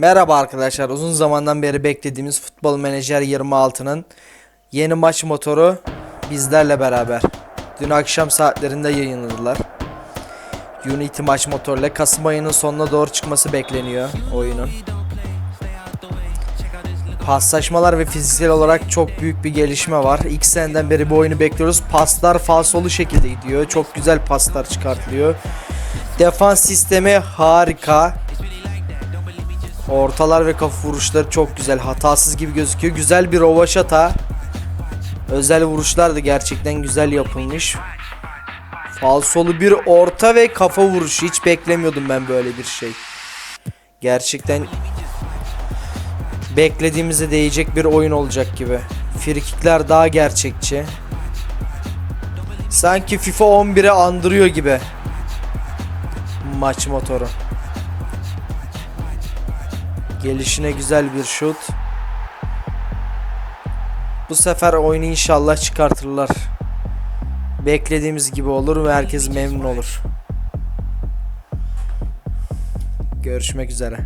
Merhaba arkadaşlar. Uzun zamandan beri beklediğimiz Futbol Menajer 26'nın yeni maç motoru bizlerle beraber. Dün akşam saatlerinde yayınladılar. Unity maç motoruyla Kasım ayının sonuna doğru çıkması bekleniyor oyunun. Paslaşmalar ve fiziksel olarak çok büyük bir gelişme var. İlk seneden beri bu oyunu bekliyoruz. Paslar falsolu şekilde gidiyor. Çok güzel paslar çıkartılıyor. Defans sistemi harika. Ortalar ve kafa vuruşları çok güzel. Hatasız gibi gözüküyor. Güzel bir rovaşata. Özel vuruşlar da gerçekten güzel yapılmış. Falsolu bir orta ve kafa vuruşu. Hiç beklemiyordum ben böyle bir şey. Gerçekten beklediğimize değecek bir oyun olacak gibi. Frikikler daha gerçekçi. Sanki FIFA 11'i andırıyor gibi. Maç motoru. Gelişine güzel bir şut. Bu sefer oyunu inşallah çıkartırlar. Beklediğimiz gibi olur ve herkes memnun olur. Görüşmek üzere.